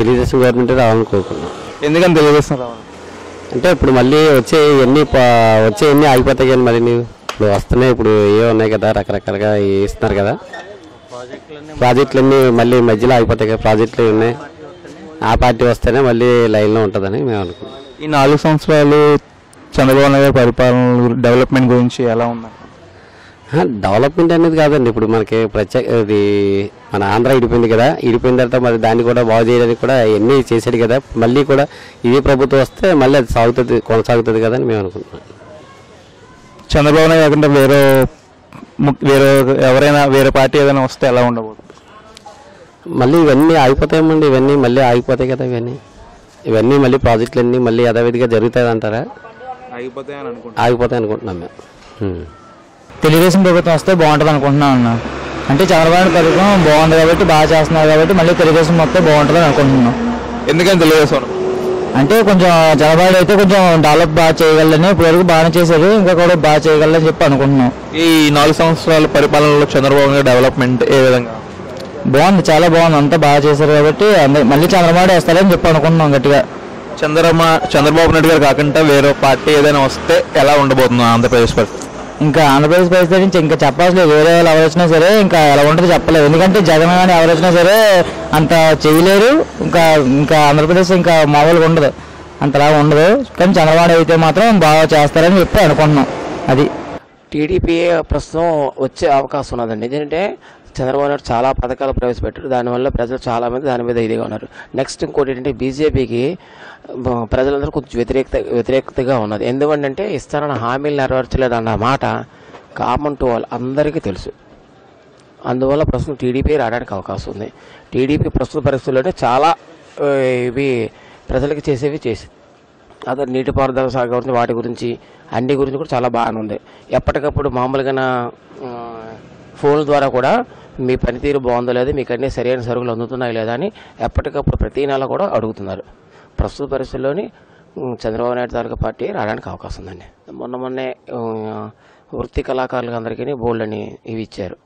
Telugu Desam government రావాలని కోరుకున్నాం ఎందుకని తెలుగుదేశం రావాలి అంటే ఇప్పుడు మళ్ళీ వచ్చే ఎన్ని వచ్చే ఎన్ని ఆగిపోతాయి కానీ మరి నీవు ఇప్పుడు వస్తున్నాయి ఇప్పుడు ఏ ఉన్నాయి కదా రకరకాలుగా ఇస్తున్నారు కదా. ప్రాజెక్టులన్నీ మళ్ళీ మధ్యలో ఆగిపోతాయి కదా ప్రాజెక్టులు ఉన్నాయి. ఆ పార్టీ వస్తేనే మళ్ళీ లైన్లో ఉంటుందని మేము అనుకున్నాం ఈ నాలుగు సంవత్సరాలు చంద్రబాబు నాయుడు పరిపాలన డెవలప్మెంట్ గురించి ఎలా ఉంది ఆ, డెవలప్మెంట్ అనేది కాదండి. ఇప్పుడు మనకి ప్రత్యేక ఇది మన ఆంధ్ర ఇడిపోయింది కదా. ఇడిపోయిన తర్వాత మరి దాన్ని కూడా బాగు చేయడానికి కూడా ఎన్ని చేశాడు కదా. మళ్ళీ కూడా ఇది ప్రభుత్వం వస్తే మళ్ళీ అది సాగుతుంది కొనసాగుతుంది కదా అని మేము అనుకుంటున్నాం. చంద్రబాబు నాయుడు కాకుండా వేరే వేరే ఎవరైనా వేరే పార్టీ ఏదైనా వస్తే ఎలా ఉండబోతుంది? మళ్ళీ ఇవన్నీ ఆగిపోతాయేమండి. ఇవన్నీ మళ్ళీ ఆగిపోతాయి కదా ఇవన్నీ. ఇవన్నీ మళ్ళీ ప్రాజెక్టులు అన్నీ మళ్ళీ యథావిధిగా జరుగుతుంది అంటారా? ఆగిపోతాయి అనుకుంటున్నాం మేము. తెలుగుదేశం ప్రభుత్వం వస్తే బాగుంటుంది అనుకుంటున్నాను అన్న. అంటే చంద్రబాబు ప్రభుత్వం బాగుంది కాబట్టి బాగా చేస్తున్నారు కాబట్టి మళ్ళీ తెలుగుదేశం మొత్తం బాగుంటుంది అనుకుంటున్నాం ఎందుకని తెలుగుదేశం? అంటే కొంచెం చంద్రబాబు అయితే కొంచెం డెవలప్ బాగా చేయగలని ఇప్పటివరకు బాగానే చేశారు ఇంకా కూడా బాగా చేయగలని చెప్పి అనుకుంటున్నాం ఈ నాలుగు సంవత్సరాల పరిపాలనలో చంద్రబాబు డెవలప్మెంట్ ఏ విధంగా? బాగుంది చాలా బాగుంది. అంతా బాగా చేశారు కాబట్టి మళ్ళీ చంద్రబాబు వస్తారని చెప్పి అనుకుంటున్నాం గట్టిగా. చంద్రమా చంద్రబాబు నాయుడు గారు కాకుండా వేరే పార్టీ ఏదైనా వస్తే ఎలా ఉండబోతుంది ఆంధ్రప్రదేశ్ పరిస్థితి? ఇంకా ఆంధ్రప్రదేశ్ పరిస్థితి నుంచి ఇంకా చెప్పాల్సలేదు వేరే వాళ్ళు ఎవరు వచ్చినా సరే ఇంకా ఎలా ఉంటుందో చెప్పలేదు. ఎందుకంటే జగన్ కానీ ఎవరు వచ్చినా సరే అంత చేయలేరు. ఇంకా ఇంకా ఆంధ్రప్రదేశ్ ఇంకా మామూలుగా ఉండదు. అంతలా ఉండదు. కానీ చంద్రబాబు అయితే మాత్రం బాగా చేస్తారని చెప్పి అనుకుంటున్నాం. అది. టీడీపీ ప్రస్తుతం వచ్చే అవకాశం ఉన్నదండి. ఎందుకంటే చంద్రబాబు నాయుడు చాలా పథకాలు ప్రవేశపెట్టారు. దానివల్ల ప్రజలు చాలా మంది దాని మీద ఇదిగా ఉన్నారు. నెక్స్ట్ ఇంకోటి ఏంటంటే బీజేపీకి ప్రజలందరూ కొంచెం వ్యతిరేకత వ్యతిరేకతగా ఉన్నది ఎందుకంటే ఇస్తానన్న హామీలు నెరవేర్చలేదు అన్న మాట కామన్ టు వాళ్ళు అందరికీ తెలుసు. అందువల్ల ప్రస్తుతం టీడీపీ రావడానికి అవకాశం ఉంది. టీడీపీ ప్రస్తుత పరిస్థితుల్లోనే చాలా ఇవి ప్రజలకు చేసేవి చేసి అదే నీటిపారుదల శాఖ గురించి వాటి గురించి అన్ని గురించి కూడా చాలా బాగానే ఉంది. ఎప్పటికప్పుడు మామూలుగా ఫోన్ల ద్వారా కూడా మీ పనితీరు బాగుందో లేదు మీకు అన్ని సరైన సరుకులు అందుతున్నాయి లేదా అని ఎప్పటికప్పుడు ప్రతి నెల కూడా అడుగుతున్నారు. ప్రస్తుత పరిస్థితుల్లోని చంద్రబాబు నాయుడు తాలూకా పార్టీ రావడానికి అవకాశం ఉందండి. మొన్న మొన్నే వృత్తి కళాకారులకు అందరికీ బోల్డ్ అని ఇవి ఇచ్చారు.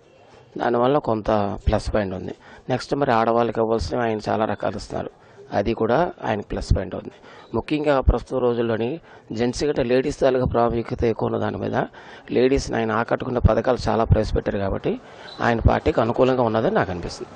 దానివల్ల కొంత ప్లస్ పాయింట్ ఉంది. నెక్స్ట్ మరి ఆడవాళ్ళకి ఇవ్వాల్సినవి ఆయన చాలా రకాలు ఇస్తున్నారు. అది కూడా ఆయన ప్లస్ పాయింట్ ఉంది ముఖ్యంగా ప్రస్తుత రోజుల్లోని జెంట్స్ కంటే లేడీస్ తాలూకా ప్రాముఖ్యత ఎక్కువ ఉన్న దాని మీద లేడీస్ని ఆయన ఆకట్టుకున్న పథకాలు చాలా ప్రవేశపెట్టారు కాబట్టి ఆయన పార్టీకి అనుకూలంగా ఉన్నదని నాకు అనిపిస్తుంది.